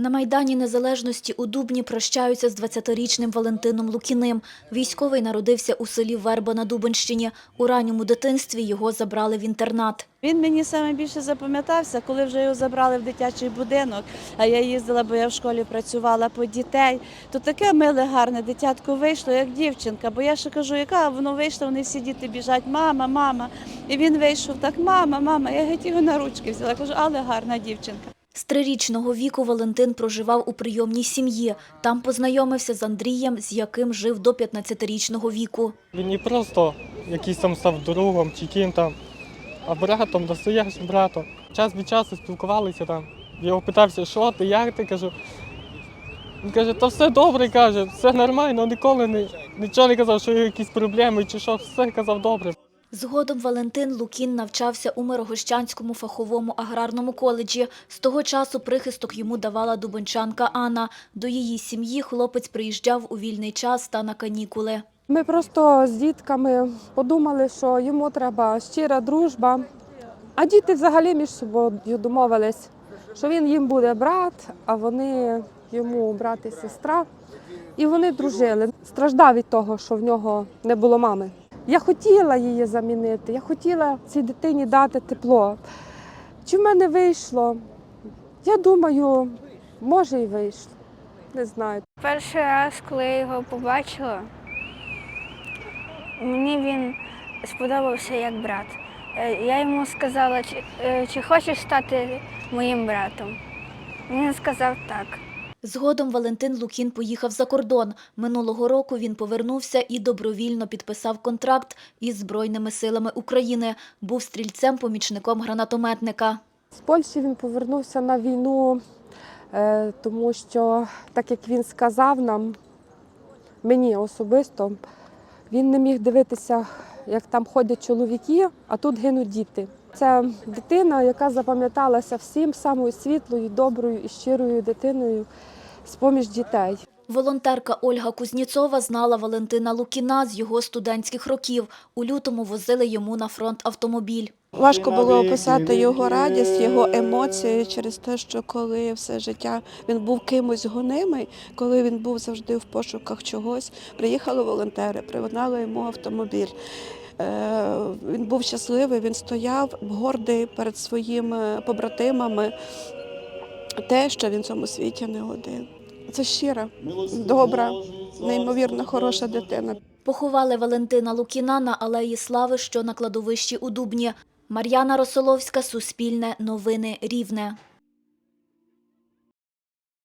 На Майдані Незалежності у Дубні прощаються з 20-річним Валентином Лукіним. Військовий народився у селі Верба на Дубенщині. У ранньому дитинстві його забрали в інтернат. Він мені саме більше запам'ятався, коли вже його забрали в дитячий будинок. А я їздила, бо я в школі працювала по дітей. То таке миле, гарне дитятко вийшло, як дівчинка. Бо я ще кажу, яка воно вийшло, вони всі діти біжать, мама, мама. І він вийшов так, мама, мама. Я геть його на ручки взяла. Кажу, але гарна дівчинка. З трирічного віку Валентин проживав у прийомній сім'ї. Там познайомився з Андрієм, з яким жив до 15-річного віку. Він не просто якийсь там став другом чи ким там, а братом, настоящим братом. Час від часу спілкувалися там. Я його питався, що ти, як ти кажу. Він каже, та все добре, каже, все нормально, ніколи не, нічого не казав, що є якісь проблеми чи що, все казав добре. Згодом Валентин Лукін навчався у Мирогощанському фаховому аграрному коледжі. З того часу прихисток йому давала дубенчанка Анна. До її сім'ї хлопець приїжджав у вільний час та на канікули. Ми просто з дітками подумали, що йому треба щира дружба. А діти взагалі між собою домовились, що він їм буде брат, а вони йому брат і сестра. І вони дружили. Страждав від того, що в нього не було мами. Я хотіла її замінити, я хотіла цій дитині дати тепло. Чи в мене вийшло? Я думаю, може і вийшло. Не знаю. Перший раз, коли я його побачила, мені він сподобався як брат. Е, Я йому сказала, чи, е, чи хочеш стати моїм братом. Він сказав так. Згодом Валентин Лукін поїхав за кордон. Минулого року він повернувся і добровільно підписав контракт із Збройними силами України. Був стрільцем-помічником гранатометника. З Польщі він повернувся на війну, е, тому що, так як він сказав нам, мені особисто, він не міг дивитися, як там ходять чоловіки, а тут гинуть діти. Це дитина, яка запам'яталася всім самою світлою, доброю і щирою дитиною з-поміж дітей. Волонтерка Ольга Кузніцова знала Валентина Лукіна з його студентських років. У лютому возили йому на фронт автомобіль. Важко було описати його радість, його емоції через те, що коли все життя він був кимось гонимий, коли він був завжди в пошуках чогось, приїхали волонтери, пригнали йому автомобіль. Е, Він був щасливий, він стояв гордий перед своїми побратимами. Те, що він в цьому світі не один. Це щира, добра, неймовірно хороша дитина. Поховали Валентина Лукіна на Алеї Слави, що на кладовищі у Дубні. Мар'яна Росоловська, Суспільне, Новини, Рівне.